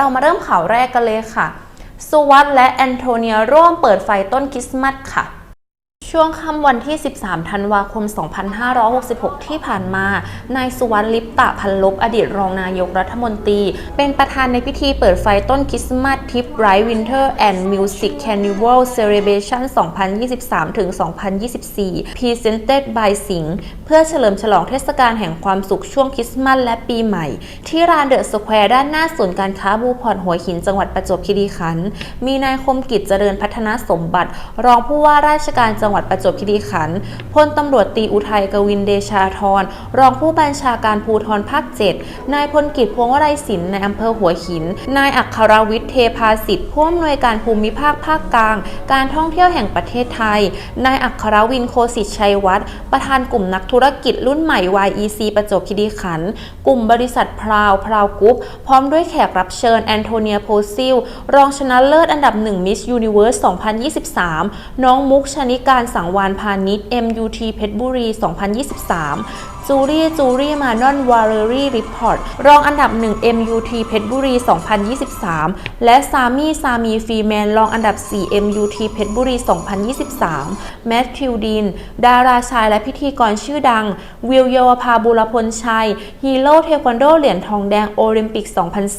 เรามาเริ่มข่าวแรกกันเลยค่ะ สุวัตและแอนโทเนียร่วมเปิดไฟต้นคริสต์มาสค่ะ ช่วงค่ำวันที่ 13 ธันวาคม 2566 ที่ผ่านมา นายสุวัสดิ์ลิปตะพันลบ อดีตรองนายกรัฐมนตรี เป็นประธานในพิธีเปิดไฟต้นคริสต์มาสทิปไรท์วินเทอร์แอนด์มิวสิกแคนิวัลเซเลบ a t i o n 2023-2024 Presented by สิงห์เพื่อเฉลิมฉลองเทศกาลแห่งความสุขช่วงคริสต์มาสและปีใหม่ ที่ลานเดอะสแควร์ด้านหน้าศูนย์การค้าบูพอร์ตหัวหินจังหวัดประจวบคีรีขันธ์ มีนายคมกิจเจริญพัฒนาสมบัติ รองผู้ว่าราชการจังหวัดประจวบคีรีขันธ์พลตำรวจตีอุทัยกวินเดชาธรรองผู้บัญชาการภูธรภาค 7 นายพลกิจพวงวลัยศิลป์ในอำเภอหัวหิน นายอัครวิทย์เทพาสิทธิ์ผู้อำนวยการภูมิภาคภาคกลาง การท่องเที่ยวแห่งประเทศไทย นายอัครวินโคสิทธิ์ชัยวัฒน์ประธานกลุ่มนักธุรกิจรุ่นใหม่ YEC ประจวบคีรีขันธ์กลุ่มบริษัทพราวพราวกรุ๊ปพร้อมด้วยแขกรับเชิญแอนโทเนียโพซิลรองชนะเลิศอันดับหนึ่งมิสยูนิเวอร์ส2023 น้องมุกชนิการสังวานพาณิชย์ MUT เพชรบุรี 2023 จูรี่จูรี่มานอนวาร์รี่รีพอร์ตรองอันดับ 1 MUT เพชรบุรี 2023 และซามีซามีฟีแมนรองอันดับ 4 MUT เพชรบุรี 2023 แมทธิวดิน ดาราชายและพิธีกรชื่อดัง วิลเยาวภาบุรพลชัย ฮีโร่เทควันโดเหรียญทองแดงโอลิมปิก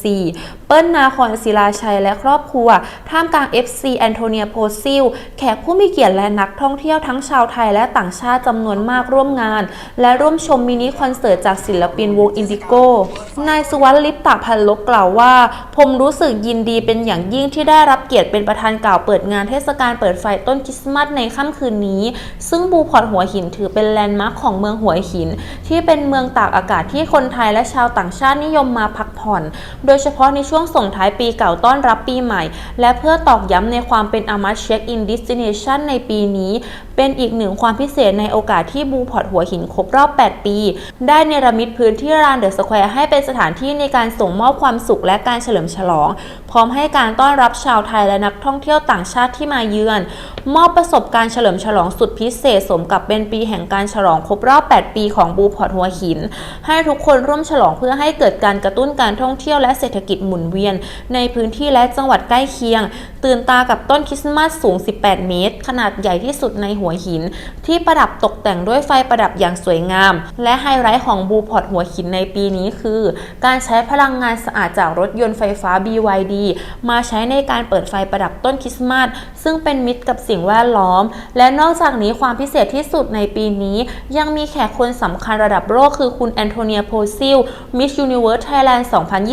2004 เปิ้ลนาคอนศิลาชัยและครอบครัว ท่ามกลาง FC แอนโทเนียโพซิล แขกผู้มีเกียรติและนักท่องเที่ยวทั้งชาวไทยและต่างชาติจำนวนมากร่วมงาน และร่วมชมมินิคอนเสิร์ตจากศิลปินวงอินดิโก้ นายสุวัสดิ์ลิปตะพันลบกล่าวว่า ผมรู้สึกยินดีเป็นอย่างยิ่งที่ได้รับเกียรติเป็นประธานกล่าวเปิดงานเทศกาลเปิดไฟต้นคริสต์มาสในค่ำคืนนี้ ซึ่งบูพอร์ตหัวหินถือเป็นแลนด์มาร์คของเมืองหัวหิน ที่เป็นเมืองตากอากาศที่คนไทยและชาวต่างชาตินิยมมาพักผ่อน โดยเฉพาะในช่วงส่งท้ายปีเก่าต้อนรับปีใหม่ และเพื่อตอกย้ำในความเป็นอามาเช็คอินดิสติเนชันในปีนี้ เป็นอีกหนึ่งความพิเศษในโอกาสที่บูพอร์ตหัวหินครบรอบ 8 ปีได้เนรมิตพื้นที่ลานเดอะสแควร์ให้เป็นสถานที่ในการส่งมอบความสุขและการเฉลิมฉลองพร้อมให้การต้อนรับชาวไทยและนักท่องเที่ยวต่างชาติที่มาเยือน มอบประสบการณ์เฉลิมฉลองสุดพิเศษสมกับเป็นปีแห่งการฉลองครบรอบ 8 ปีของบูพอร์ตหัวหิน ให้ทุกคนร่วมฉลองเพื่อให้เกิดการกระตุ้นการท่องเที่ยวและเศรษฐกิจหมุนเวียน ในพื้นที่และจังหวัดใกล้เคียง ตื่นตากับต้นคริสต์มาสสูง 18 เมตร ขนาดใหญ่ที่สุดในหัวหิน ที่ประดับตกแต่งด้วยไฟประดับอย่างสวยงาม และไฮไลท์ของบูพอร์ตหัวหินในปีนี้คือ การใช้พลังงานสะอาดจากรถยนต์ไฟฟ้า BYD มาใช้ในการเปิดไฟประดับต้นคริสต์มาสซึ่งเป็นมิตรกับสิ่งแวดล้อม และนอกจากนี้ความพิเศษที่สุดในปีนี้ ยังมีแขกคนสำคัญระดับโลกคือคุณแอนโทเนียโพซิล Miss Universe Thailand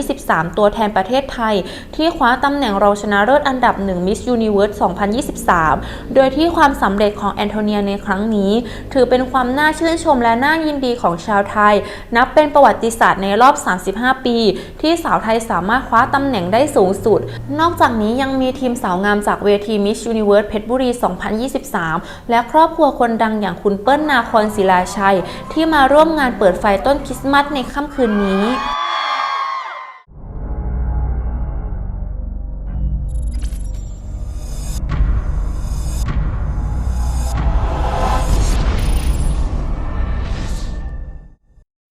2023 ตัวแทนประเทศไทย ที่คว้าตำแหน่งรองชนะเลิศอันดับหนึ่ง Miss Universe 2023 โดยที่ความสำเร็จของแอนโทเนียในครั้งนี้ ถือเป็นความน่าชื่นชมและน่ายินดีของชาวไทย นับเป็นประวัติศาสตร์ในรอบ 35 ปี ที่สาวไทยสามารถคว้าตำแหน่งได้สูงสุด นอกจากนี้ยังมีทีมสาวงามจากเวที Miss Universe เพชรบุรี 2023 และครอบครัวคนดังอย่างคุณเปิ้ลนาคอนศิลาชัย ที่มาร่วมงานเปิดไฟต้นคริสต์มาสในค่ำคืนนี้